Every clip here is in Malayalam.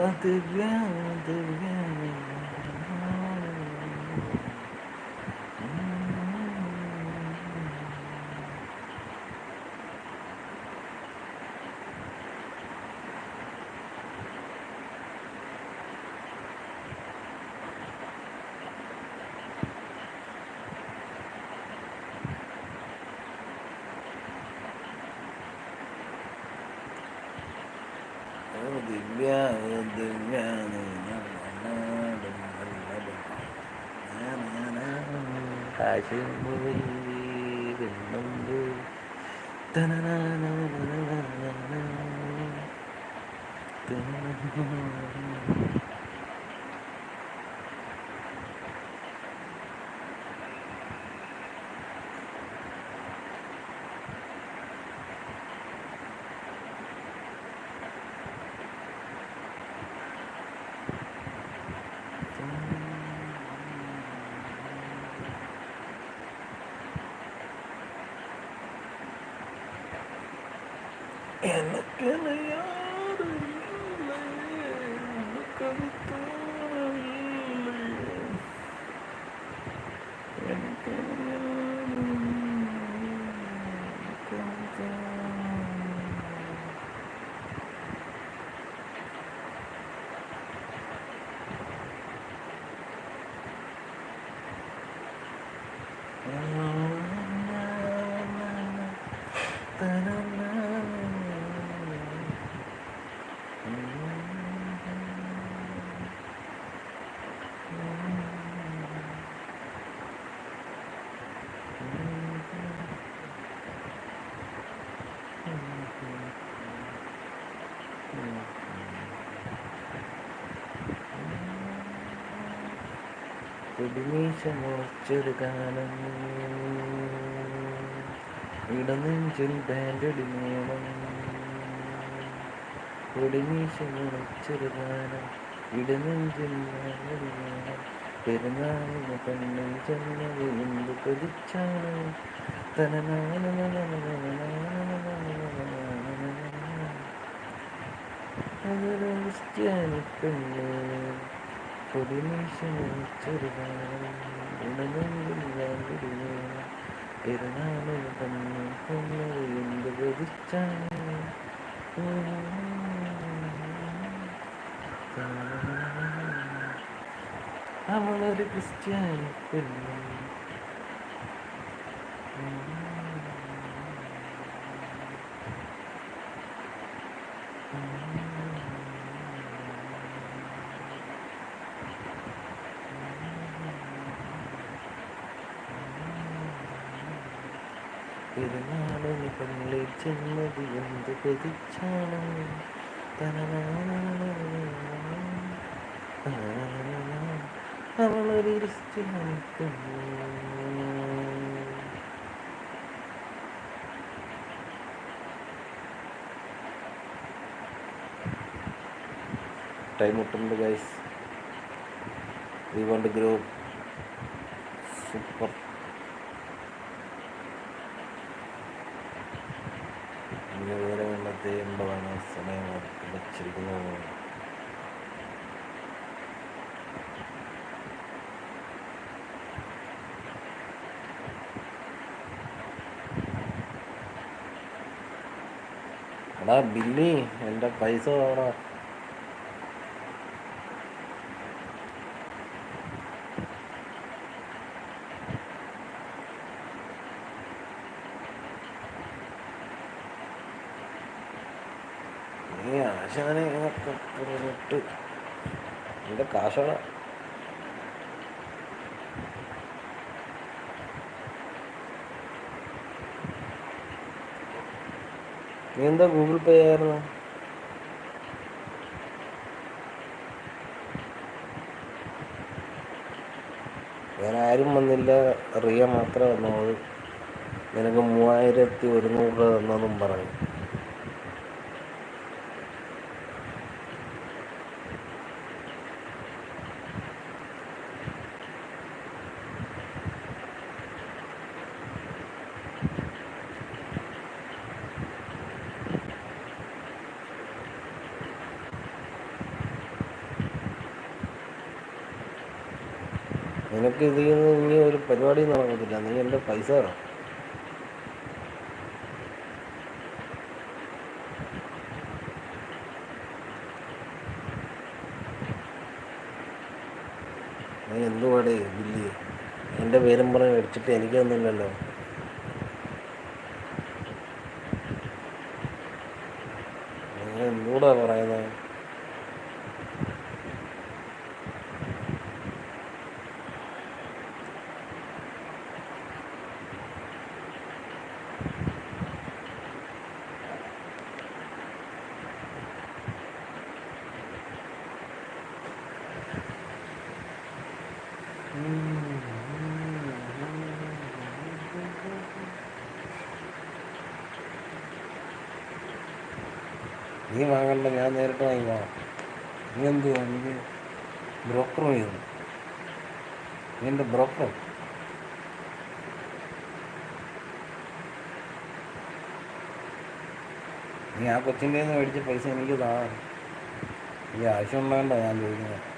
Hatırla, hatırla. കാശ് കുടിമീശ മുറിച്ചൊരു കാലം ഇടനെഞ്ചിൽ ബാൻഡടി മേളം കുടിമീശ മുറിച്ചൊരു കാലം ഇടനെഞ്ചിൽ ബാൻഡടി മേളം പെരുന്നാളിന് പെണ്ണിൽ ചെന്നത് എന്ത് കൊതിച്ചാണ്? അതൊരു ക്രിസ്ത്യാനി പെണ്ണ് പെരുന്നാളിന് തന്നെ കൊന്നത് എന്ത് കൊതിച്ചാണ് അവളൊരു ക്രിസ്ത്യാനി പെണ്ണ്. പെരുന്നാളിന് ചെന്നത് എന്ത് കൊതിച്ചാണ് time ഒട്ടുണ്ട് guys we won't grow super വിവരമുള്ളത് എൺപതാണ് സമയം വച്ചിരിക്കുന്നത് എടാ ബില്ലി എന്റെ പൈസ വേടാ ഞാൻ ഇങ്ങനൊക്കെ എന്റെ കാശാണ് നീ എന്താ ഗൂഗിൾ പേ ആയിരുന്നു ഞാൻ ആരും വന്നില്ല. റിയ മാത്രമേ വന്നത് നിനക്ക് മൂവായിരത്തി ഒരുന്നൂറ് രൂപ തന്നെന്നും പറഞ്ഞു. നടക്കത്തില്ല നീ എന്റെ പൈസ തരാം. നീ എന്തുപാടേ ബില്ല് എന്റെ പേരും പറഞ്ഞ് മേടിച്ചിട്ട് എനിക്കൊന്നുമില്ലല്ലോ നീ എന്തുകൂടാ പറയുന്നത് നീ വാങ്ങണ്ട ഞാൻ നേരിട്ട് വാങ്ങിക്കോളാം നീ എന്തുവാ എനിക്ക് ബ്രോക്കർ ചെയ്തു നീ എന്റെ ബ്രോക്കർ നീ ആ കൊച്ചിന്റെ നിന്ന് മേടിച്ച പൈസ എനിക്ക് താ. ഈ ആവശ്യം ഉണ്ടാകണ്ട ഞാൻ ചോദിക്കുന്നത്.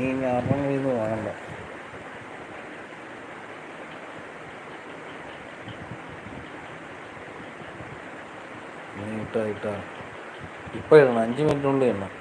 നീ ഇനി കയ്യിൽ നിന്ന് വാങ്ങണ്ട? നീ ഇട്ടാ ഇട്ടാ. അഞ്ച് മിനിറ്റിനുള്ളിൽ ഇടണം.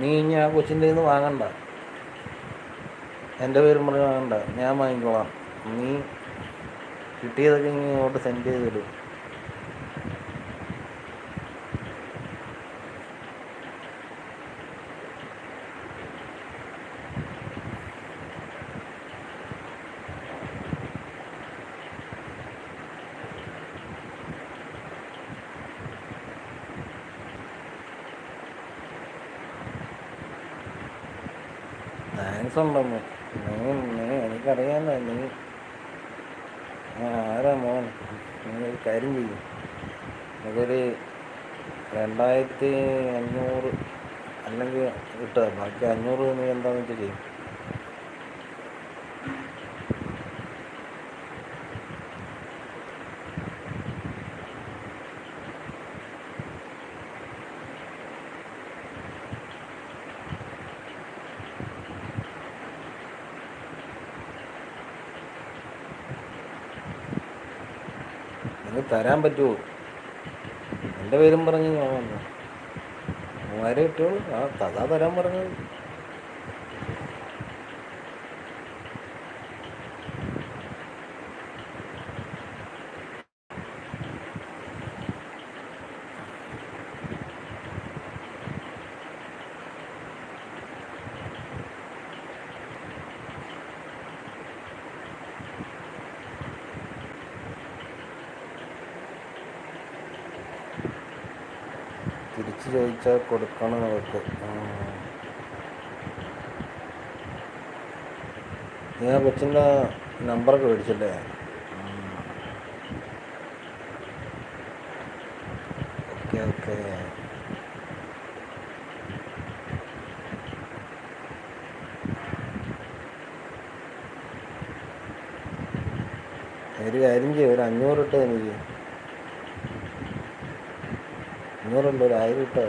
നീ ഇനി ആ കൊച്ചിന്റെ നിന്ന് വാങ്ങണ്ട. എന്റെ പേരും പറഞ്ഞ് വാങ്ങണ്ട. ഞാൻ വാങ്ങിക്കോളാം. നീ കിട്ടിയതൊക്കെ ഇങ്ങോട്ട് സെൻഡ് ചെയ്തിടും താങ്ക്സ് ഉണ്ടെന്ന്? നീ നീ എനിക്കറിയാമല്ലോ നീ. ആരാ മോൻ? നീ ഒരു കാര്യം ചെയ്യും. അതൊരു രണ്ടായിരത്തി അഞ്ഞൂറ് അല്ലെങ്കിൽ കിട്ടുക. ബാക്കി അഞ്ഞൂറ് നീ എന്താണെന്ന് വെച്ചാൽ ചെയ്യും. തരാൻ പറ്റുമോ എന്റെ പേരും പറഞ്ഞ് ഞാൻ വന്നു. മൂവായിരം കിട്ടുള്ളൂ ആ തഥാ തരാൻ പറഞ്ഞത് ചോദിച്ചാൽ കൊടുക്കണം അവർക്ക്. ഞാൻ കൊച്ചിന്റെ നമ്പറൊക്കെ മേടിച്ചല്ലേ? Okay okay. ഒരു കാര്യം ചെയ്യും ഒരു അഞ്ഞൂറ് ഇട്ട് എനിക്ക് അഞ്ഞൂറുണ്ട് ഒരു ആയിരം ഇട്ടോ?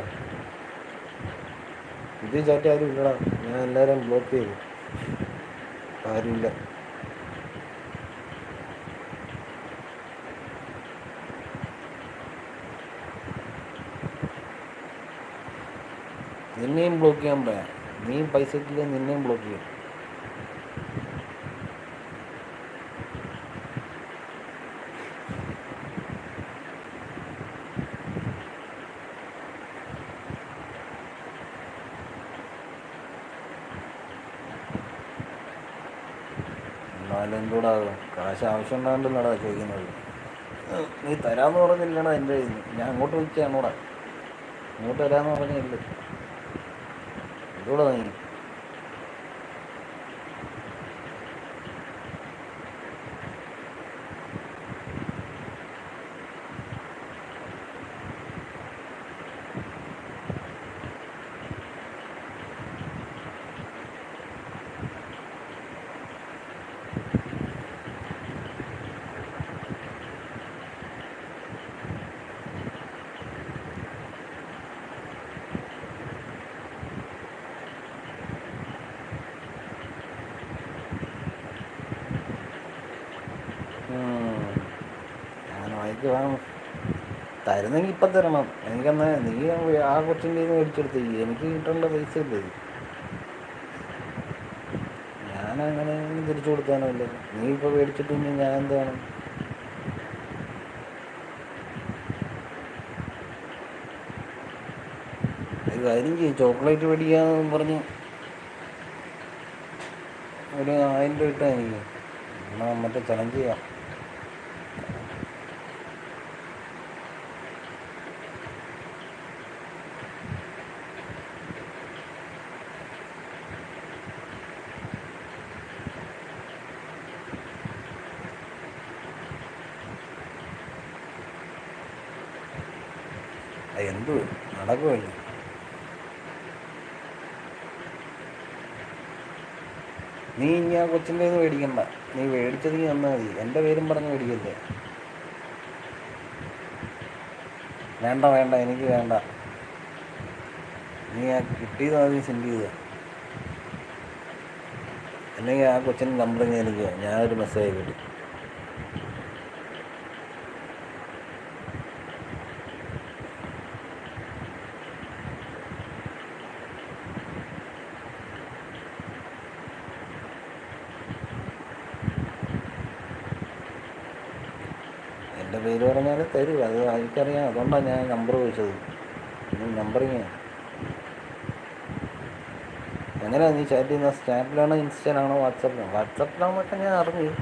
ഗ്രൂപ്പിൽ ചാറ്റ് ആരും ഇല്ലടാ. ഞാൻ എല്ലാവരും ബ്ലോക്ക് ചെയ്തു. ആരുമില്ല. നിന്നെയും ബ്ലോക്ക് ചെയ്യാൻ പറയാം. നീ പൈസ ഇട്ടില്ല നിന്നെയും ബ്ലോക്ക് ചെയ്യാം. എന്നാലും എന്തുകൂടാ കാശ് ആവശ്യം ഉണ്ടാകണ്ടെന്നാടാ ചോദിക്കുന്നത്. നീ തരാമെന്ന് പറഞ്ഞില്ലടാ എന്റെ കയ്യിൽ നിന്ന് ഞാൻ അങ്ങോട്ട് വിളിച്ചാണോടാ ഇങ്ങോട്ട് തരാമെന്ന് പറഞ്ഞില്ല? എന്തുകൂടാ നീ? വായിക്ക് വേണം. തരുന്നെങ്കിൽ ഇപ്പം തരണം. എനിക്കെന്നാ നീ ആ കൊച്ചിന്റെ മേടിച്ചെടുത്ത്. എനിക്ക് കിട്ടേണ്ട പൈസ ഇല്ലേ? ഞാനങ്ങനെ തിരിച്ചു കൊടുക്കാനല്ല നീ ഇപ്പോൾ മേടിച്ചിട്ട് ഞാൻ എന്താണ് ഒരു കാര്യം ചെയ്യും. ചോക്ലേറ്റ് മേടിക്കാന്ന് പറഞ്ഞ് ഒരു ആയിരം രൂപ ഇട്ടാ എനിക്ക് എന്നാൽ മറ്റേ ചലഞ്ച് ചെയ്യാം അത് എന്ത് നടക്കുമല്ലേ നീ ഇനി ആ കൊച്ചിന്റെ നിന്ന് മേടിക്കണ്ട. നീ മേടിച്ചത് നീ തന്നാൽ മതി. എന്റെ പേരും പറഞ്ഞ് മേടിക്കല്ലേ? വേണ്ട വേണ്ട. എനിക്ക് വേണ്ട. നീ ആ കിട്ടിയത് ആദ്യം സെൻഡ് ചെയ്ത? അല്ലെങ്കിൽ ആ നമ്പർ ഞാൻ എനിക്ക് ഞാനൊരു മെസ്സേജ് കിട്ടി പേര് പറഞ്ഞാൽ തരും. അത് എനിക്കറിയാം. അതുകൊണ്ടാണ് ഞാൻ നമ്പർ ചോദിച്ചത് നമ്പറിങ് എങ്ങനെയാണ് നീ ചാറ്റ് ചെയ്യുന്നത് സ്നാപ്പിലാണോ ഇൻസ്റ്റയിലാണോ വാട്സപ്പിലാണോ വാട്സപ്പിലാണെന്നൊക്കെ ഞാൻ അറിഞ്ഞു.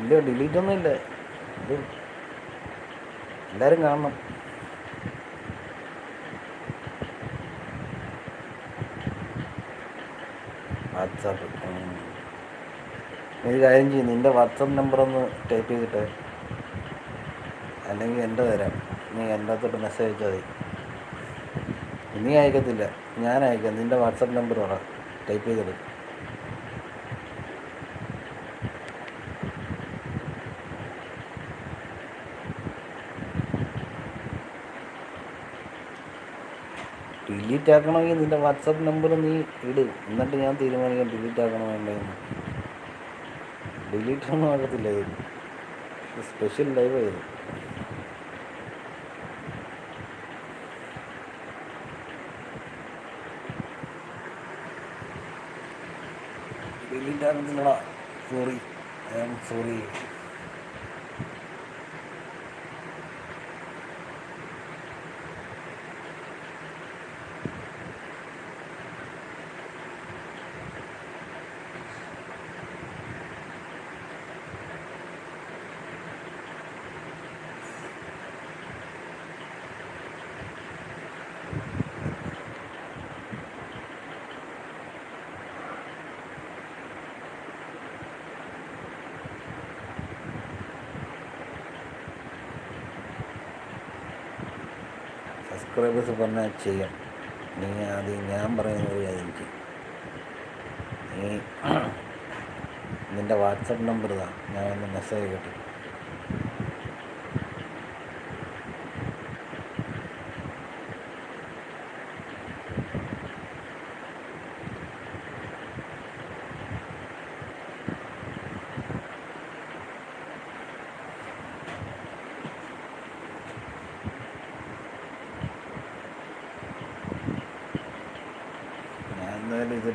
ഇല്ല ഡിലീറ്റ് ഒന്നും ഇല്ല. ഇത് എല്ലാവരും കാണണം. വാട്സാപ്പ്. നീ കാര്യം ചെയ്യും നിന്റെ വാട്സപ്പ് നമ്പർ ഒന്ന് ടൈപ്പ് ചെയ്തിട്ട് അല്ലെങ്കിൽ എന്റെ തരാം. നീ എന്റെ അകത്തോട്ട് മെസ്സേജ് അയച്ചാൽ മതി. നീ അയക്കത്തില്ല. ഞാൻ അയക്കാം. നിന്റെ വാട്സപ്പ് നമ്പർ പറ. ടൈപ്പ് ചെയ്തിട്ട്. ഡിലീറ്റ് ആക്കണമെങ്കിൽ നിന്റെ വാട്സപ്പ് നമ്പർ നീ ഇട്. എന്നിട്ട് ഞാൻ തീരുമാനിക്കാം ഡിലീറ്റ് ആക്കണോ വേണ്ടതെന്ന് ഡിലീറ്റ് ഒന്നും ആകത്തില്ല ഇത് സ്പെഷ്യൽ ലൈവ് ഇത് delete ആകത്തില്ലടാ sorry I am sorry subscribers പറഞ്ഞാൽ ചെയ്യാം. നീ ആദ്യം ഞാൻ പറയുന്ന പറയുന്നത് ചെയ്യാതിരിക്കും നീ നിന്റെ വാട്സപ്പ് നമ്പർ താ ഞാൻ ഒന്ന് മെസ്സേജ് കിട്ടും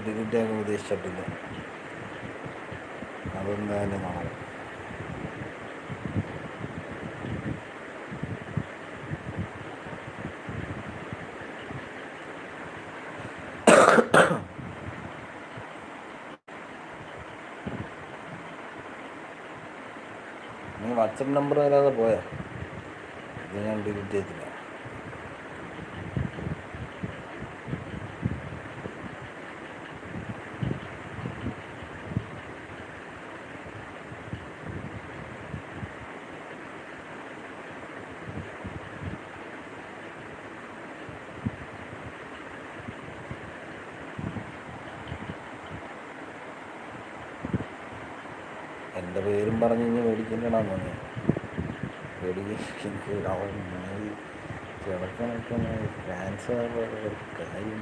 ഡിലീറ്റ് ആക്കാൻ ഉദ്ദേശിച്ചിട്ടില്ല. അതൊന്നും തന്നെ നാളെ വാട്സപ്പ് നമ്പർ വരാതെ പോയാ? ഇത് ഞാൻ ഡിലീറ്റ് ചെയ്തില്ല എന്റെ പേരും പറഞ്ഞ് കഴിഞ്ഞാൽ മേടിക്കണ്ടടാ മോനെ മേടിക്കും എനിക്ക് അവൻ ഈ ചെറുക്കനൊക്കെ ക്യാൻസർ കാര്യം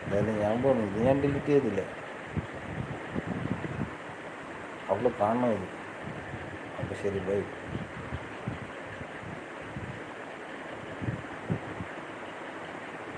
എന്തായാലും ഞാൻ പോന്നു. ഇത് ഞാൻ ഡിലീറ്റ് ചെയ്തില്ല? അവൾ കാണണം ഇത് അപ്പോൾ ശരി ബൈ